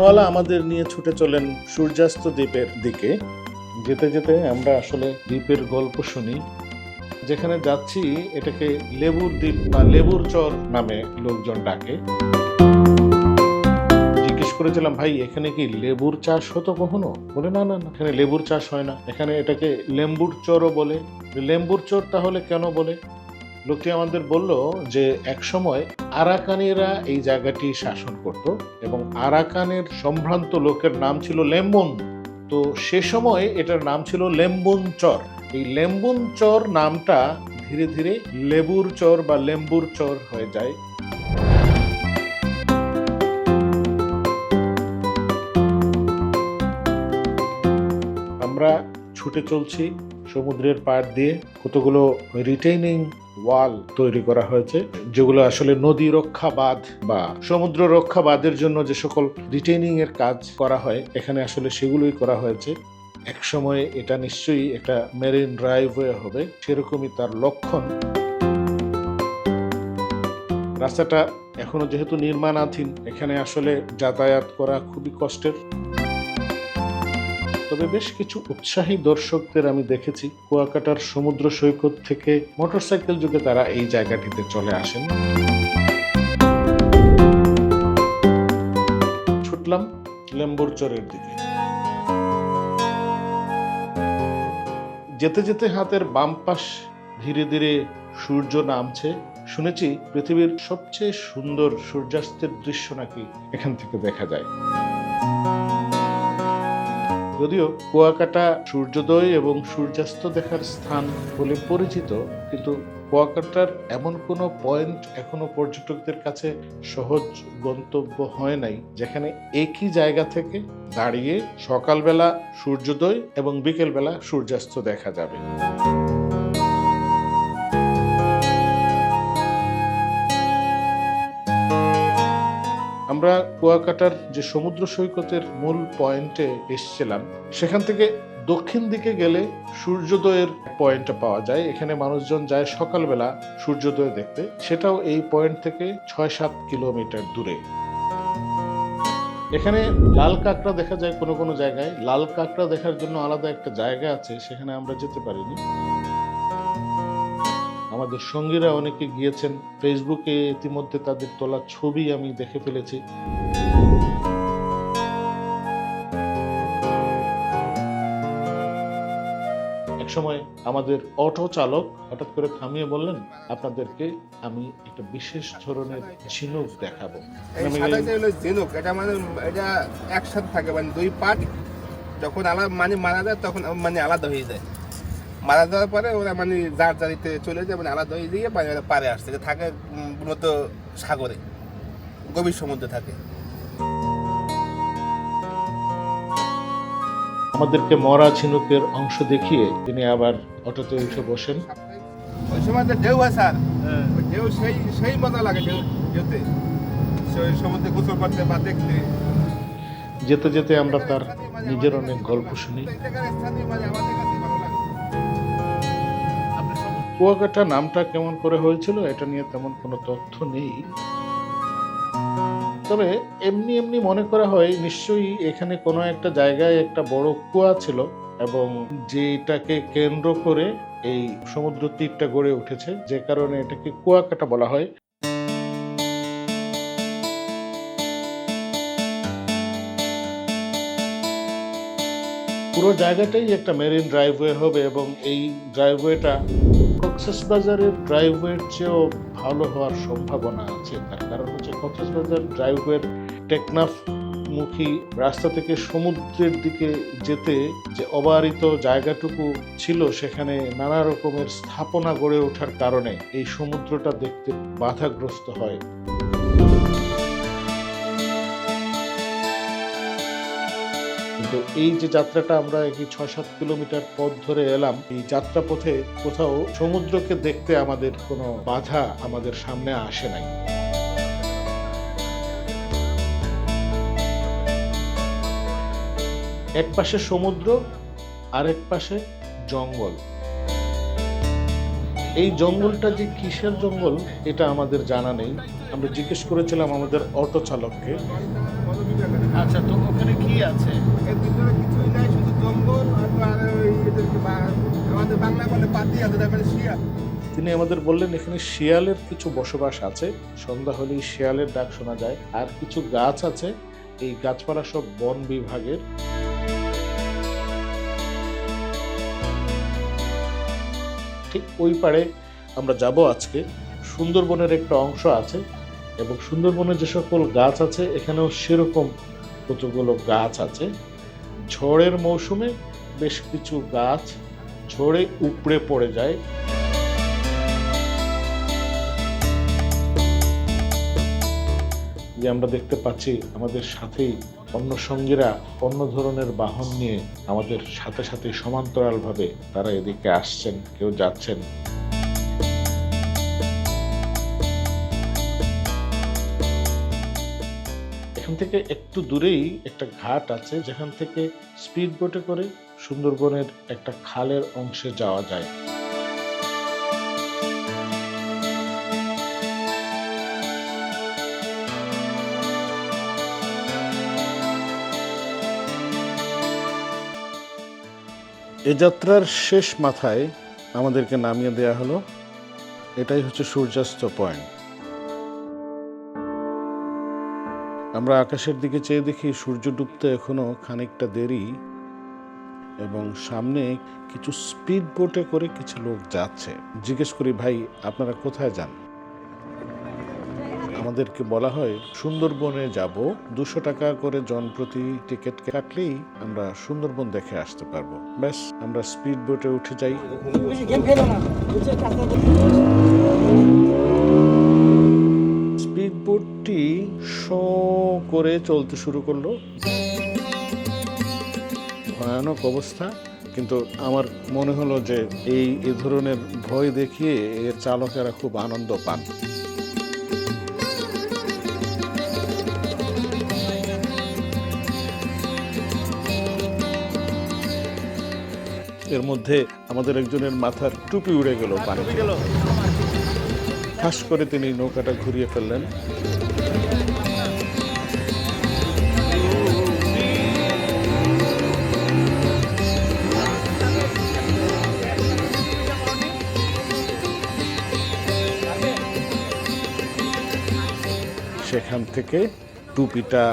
ভ্যানওয়ালা আমাদের নিয়ে ছুটে চলেন সূর্যাস্ত দ্বীপের দিকে। যেতে যেতে আমরা আসলে দ্বীপের গল্প শুনি, যেখানে যাচ্ছি এটাকে লেবুর দ্বীপ বা লেবুর চর নামে লোকজন ডাকে। জিজ্ঞেস করেছিলাম, ভাই, এখানে কি লেবুর চাষ হতো কখনো? বলে না না, এখানে লেবুর চাষ হয় না। এখানে এটাকে লেম্বুর চরও বলে। লেম্বুর চর তাহলে কেন বলে? লোকটি আমাদের বলল যে একসময় আরাকানিরা এই জায়গাটি শাসন করত এবং আরাকানের সম্ভ্রান্ত লোকের নাম ছিল লেম্বুন। তো সে সময় এটার নাম ছিল লেম্বুন চর। এই লেম্বুন চর নামটা ধীরে ধীরে লেবুর চর বা লেম্বুর চর হয়ে যায়। আমরা ছুটে চলছি সমুদ্রের পাড় দিয়ে। কতগুলো রিটেইনিং ওয়াল তৈরি করা হয়েছে, যেগুলো আসলে নদী রক্ষা বাঁধ বা সমুদ্র রক্ষা বাঁধের জন্য যে সকল রিটেইনিং এর কাজ করা হয়, এখানে আসলে সেগুলোই করা হয়েছে। এক সময় এটা নিশ্চয়ই একটা মেরিন ড্রাইভওয়ে হবে, সেরকমই তার লক্ষণ। রাস্তাটা এখনও যেহেতু নির্মাণাধীন, এখানে আসলে যাতায়াত করা খুবই কষ্টের। তবে বেশ কিছু উৎসাহী দর্শকদের আমি দেখেছি। কুয়াকাটার সমুদ্র সৈকত থেকে মোটরসাইকেল যুগে তারা এই জায়গাটিতে চলে আসেন। ছুটলাম লেম্বুরচরের দিকে। যেতে যেতে হাতের বাম পাশ ধীরে ধীরে সূর্য নামছে। শুনেছি পৃথিবীর সবচেয়ে সুন্দর সূর্যাস্তের দৃশ্য নাকি এখান থেকে দেখা যায়। যদিও কুয়াকাটা সূর্যোদয় এবং সূর্যাস্ত দেখার স্থান বলে পরিচিত, কিন্তু কুয়াকাটার এমন কোনো পয়েন্ট এখনও পর্যটকদের কাছে সহজ গন্তব্য হয় নাই, যেখানে একই জায়গা থেকে দাঁড়িয়ে সকালবেলা সূর্যোদয় এবং বিকেলবেলা সূর্যাস্ত দেখা যাবে। আমরা কুয়াকাটার যে সমুদ্র সৈকতের মূল পয়েন্টে এসছিলাম, সেখান থেকে দক্ষিণ দিকে গেলে সূর্যোদয়ের পয়েন্টটা পাওয়া যায়। এখানে মানুষজন যায় সকালবেলা সূর্যোদয় দেখতে। সেটাও এই পয়েন্ট থেকে ছয় সাত কিলোমিটার দূরে। এখানে লাল কাঁকড়া দেখা যায় কোনো কোনো জায়গায়। লাল কাঁকড়া দেখার জন্য আলাদা একটা জায়গা আছে, সেখানে আমরা যেতে পারিনি। আমাদের সঙ্গীরা অনেকে গিয়েছেন। ফেসবুকে ইতিমধ্যে তাদের তোলা ছবি আমি দেখে ফেলেছি। একসময় আমাদের অটো চালক হঠাৎ করে থামিয়ে বললেন আপনাদেরকে আমি একটা বিশেষ ধরনের ঝিনুক দেখাবো। ঝিনুক এটা মানে এটা একসাথে থাকে মানে দুই পার্ট যখন আলাদা মানে মারা যায় তখন মানে আলাদা হয়ে যায়। মারা যাওয়ার পরে ওরা মানে যার জারিতে চলে যায় মানে আলাদা হয়ে গিয়ে মানে ওরা পারে আসছে থাকে মূলত সাগরে গভীর সমুদ্রে থাকে। আমাদেরকে মরা ঝিনুকের অংশ দেখিয়ে তিনি আবার অটোতে উঠে বসেন। ওই সময় যে ঢেউ হয় স্যার। ঢেউ সেই সেই মজা লাগে ঢেউ ঢেউতে। সেই সমুদ্রে গোসল করতে বা দেখতে। যেতে যেতে আমরা তার নিজের অনেক গল্প শুনি। মানে আমাদের কুয়াকাটা নামটা কেমন করে হয়েছিল, এটা নিয়ে তেমন কোনো তথ্য নেই। তবে এমনি এমনি মনে করা হয়, নিশ্চয়ই এখানে কোনো একটা জায়গায় একটা বড় কুয়া ছিল এবং যেটাকে কেন্দ্র করে এই সমুদ্র তীরটা গড়ে উঠেছে, যে কারণে এটাকে কুয়াকাটা বলা হয়। পুরো জায়গাটাই একটা মেরিন ড্রাইভওয়ে হবে এবং এই ড্রাইভওয়েটা কক্সবাজারের ড্রাইভওয়ের চেয়েও ভালো হওয়ার সম্ভাবনা আছে। তার কারণ হচ্ছে কক্সবাজার ড্রাইভওয়ের টেকনাফ মুখী রাস্তা থেকে সমুদ্রের দিকে যেতে যে অবারিত জায়গাটুকু ছিল, সেখানে নানা রকমের স্থাপনা গড়ে ওঠার কারণে এই সমুদ্রটা দেখতে বাধাগ্রস্ত হয়। কিন্তু এই যে যাত্রাটা আমরা এই ছয় সাত কিলোমিটার পথ ধরে এলাম, এই যাত্রা পথে কোথাও সমুদ্রকে দেখতে আমাদের কোনো বাধা আমাদের সামনে আসে নাই। এক পাশে সমুদ্র, আরেক পাশে জঙ্গল। এই জঙ্গলটা যে কিসের জঙ্গল, এটা আমাদের জানা নেই। আমরা জিজ্ঞেস করেছিলাম আমাদের অটো চালককে। আচ্ছা তো ওখানে কি আছে? এর ভিতরে কিছুই নাই শুধু জঙ্গল আর আর ওই এদেরকে আমাদের বাংলা বলে পাতি আছে তার মানে শিয়া তিনি আমাদের বললেন এখানে শিয়ালের কিছু বসবাস আছে। সন্ধ্যা হলেই শিয়ালের ডাক শোনা যায়। আর কিছু গাছ আছে। এই গাছপালা সব বন বিভাগের। ঠিক ওই পাড়ে আমরা যাব আজকে। সুন্দরবনের একটা অংশ আছে। এবং সুন্দরবনের যে সকল গাছ আছে এখানেও সেরকম কতগুলো গাছ আছে? ঝড়ের মৌসুমে বেশ কিছু গাছ ঝড়ে উপড়ে পড়ে যায়। যে আমরা দেখতে পাচ্ছি, আমাদের সাথেই অন্য সঙ্গীরা অন্য ধরনের বাহন নিয়ে আমাদের সাথে সাথে সমান্তরালভাবে তারা এদিকে আসছেন, কেউ যাচ্ছেন। এখান থেকে একটু দূরেই একটা ঘাট আছে, যেখান থেকে স্পিড বোটে করে সুন্দরবনের একটা খালের অংশে যাওয়া যায়। এ যাত্রার শেষ মাথায় আমাদেরকে নামিয়ে দেয়া হলো। এটাই হচ্ছে সূর্যাস্ত পয়েন্ট। আমরা আকাশের দিকে চেয়ে দেখি সূর্য ডুবতে এখনও খানিকটা দেরি এবং সামনে কিছু স্পিড বোটে করে কিছু লোক যাচ্ছে। জিজ্ঞেস করি, ভাই, আপনারা কোথায় যান? আমাদেরকে বলা হয়, সুন্দরবনে যাব। দুশো টাকা করে জন প্রতি টিকিট কাটলেই আমরা সুন্দরবন দেখে আসতে পারব। ব্যাস, আমরা স্পিড বোটে উঠে যাই। বোটটি শো করে চলতে শুরু করল। ভয়ানক অবস্থা, কিন্তু আমার মনে হলো যে এই, এ ধরনের ভয় দেখিয়ে এর চালকেরা খুব আনন্দ পান। এর মধ্যে আমাদের একজনের মাথার টুপি উড়ে গেল পানিতে। ঠাস করে তিনি নৌকাটা ঘুরিয়ে ফেললেন। সেখান থেকে টুপিটা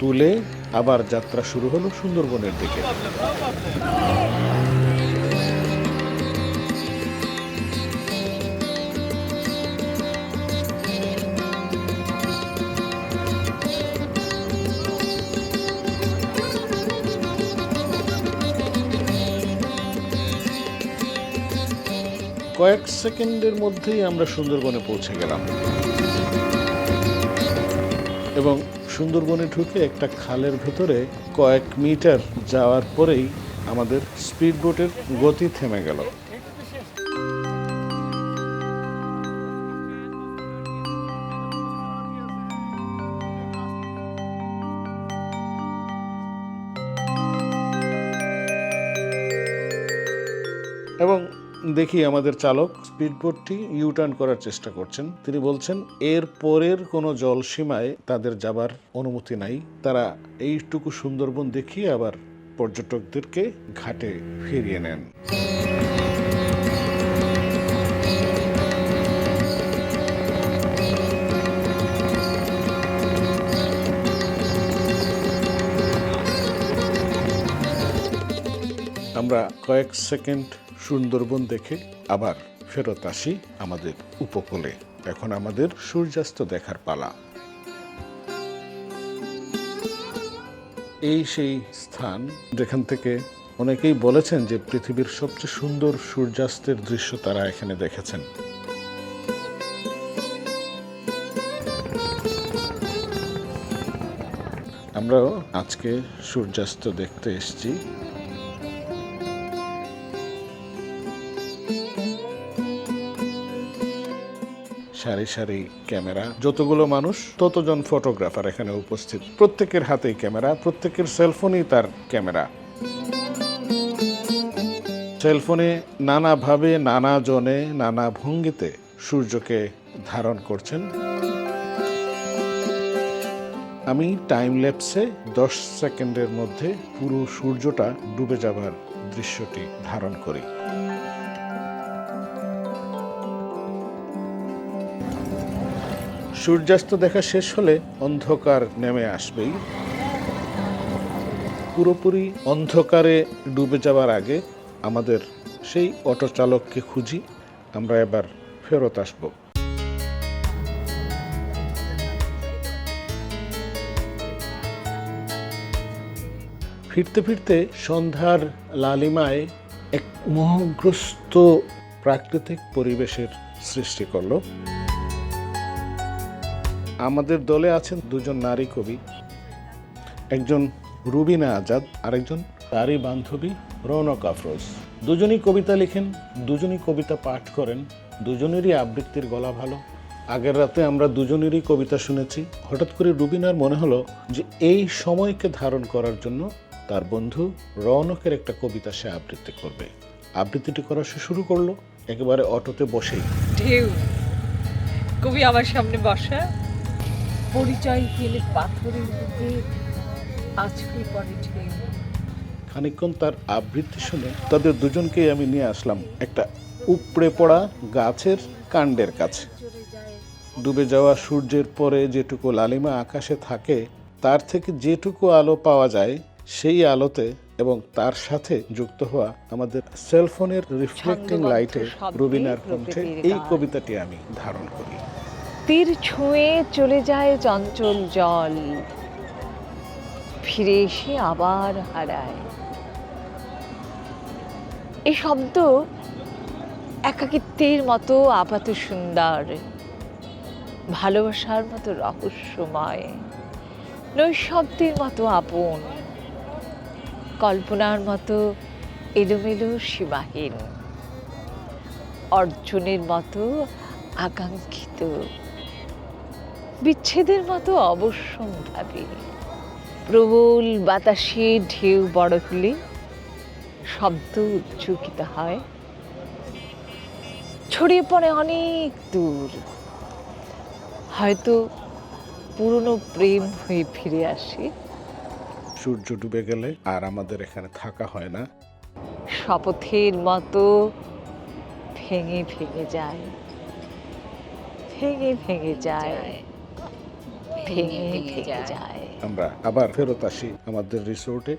তুলে আবার যাত্রা শুরু হলো সুন্দরবনের দিকে। কয়েক সেকেন্ডের মধ্যেই আমরা সুন্দরবনে পৌঁছে গেলাম। এবং সুন্দরবনে ঢুকে একটা খালের ভেতরে কয়েক মিটার যাওয়ার পরেই আমাদের স্পিড বোটের গতি থেমে গেল। এবং দেখি আমাদের চালক স্পিডবোটটি ইউটার্ন করার চেষ্টা করছেন। তিনি বলছেন, এর পরের কোনো জলসীমায় তাদের যাবার অনুমতি নাই। তারা এইটুকু সুন্দরবন দেখিয়ে আবার পর্যটকদেরকে ঘাটে ফিরিয়ে নেন। আমরা কয়েক সেকেন্ড সুন্দরবন দেখে আবার ফেরত আসি আমাদের উপকূলে। এখন আমাদের সূর্যাস্ত দেখার পালা। এই সেই স্থান যেখান থেকে অনেকেই বলেছেন যে পৃথিবীর সবচেয়ে সুন্দর সূর্যাস্তের দৃশ্য তারা এখানে দেখেছেন। আমরাও আজকে সূর্যাস্ত দেখতে এসেছি। সারি সারি ক্যামেরা। যতগুলো মানুষ, ততজন ফটোগ্রাফার এখানে উপস্থিত। প্রত্যেকের হাতেই ক্যামেরা, প্রত্যেকের সেলফোনই তার ক্যামেরা। সেলফোনে নানাভাবে নানা জনে নানা ভঙ্গিতে সূর্যকে ধারণ করছেন। আমি টাইম ল্যাপসে দশ সেকেন্ডের মধ্যে পুরো সূর্যটা ডুবে যাবার দৃশ্যটি ধারণ করি। সূর্যাস্ত দেখা শেষ হলে অন্ধকার নেমে আসবেই। পুরোপুরি অন্ধকারে ডুবে যাওয়ার আগে আমাদের সেই অটো চালককে খুঁজি, আমরা এবার ফেরত আসব। ফিরতে ফিরতে সন্ধ্যার লালিমায় এক মোহগ্রস্ত প্রাকৃতিক পরিবেশের সৃষ্টি করল। আমাদের দলে আছেন দুজন নারী কবি, একজন রুবিনা আজাদ, আরেকজন তারই বান্ধবী রৌনক আফরোজ। দুজনই কবিতা লিখেন, দুজনই কবিতা পাঠ করেন, দুজনেরই আবৃত্তির গলা ভালো। আগের রাতে আমরা দুজনেরই কবিতা শুনেছি। হঠাৎ করে রুবিনার মনে হলো যে এই সময়কে ধারণ করার জন্য তার বন্ধু রৌনকের একটা কবিতা সে আবৃত্তি করবে। আবৃত্তিটি করা সে শুরু করল, একেবারে অটোতে বসেই। ঢেউ। কবি আমার সামনে বসা। পরিচয় পাথরের বুকে আজকে পরে ঢেউ খানিকক্ষণ তার আবৃত্তি শুনে তাদের দুজনকেই আমি নিয়ে আসলাম একটা উপড়ে পড়া গাছের কাণ্ডের কাছে। ডুবে যাওয়া সূর্যের পরে যেটুকু লালিমা আকাশে থাকে তার থেকে যেটুকু আলো পাওয়া যায় সেই আলোতে এবং তার সাথে যুক্ত হওয়া আমাদের সেলফোনের রিফ্লেক্টিং লাইটে রুবিনার কণ্ঠে এই কবিতাটি আমি ধারণ করি। তীর ছুঁয়ে চলে যায় চঞ্চল জল। ফিরে এসে আবার হারায়। এই শব্দ একাকিত্বের মতো আপাত সুন্দর, ভালোবাসার মতো রহস্যময়, নৈশব্দের মতো আপন, কল্পনার মতো এলোমেলো সীমাহীন, অর্জনের মতো আকাঙ্ক্ষিত। বিচ্ছেদের মতো অবশ্যম্ভাবী প্রবল বাতাসে ঢেউ বড় হলে শব্দ উচ্চকিত হয়। ছড়িয়ে পড়ে অনেক দূর। হয়তো পুরনো প্রেম হয়ে ফিরে আসে। সূর্য ডুবে গেলে আর আমাদের এখানে থাকা হয় না। শপথের মতো ভেঙে ভেঙে যায়। ভেঙে ভেঙে যায়। ভেঙে ভেঙে যায়। আমরা আবার ফেরত আসি আমাদের রিসোর্টে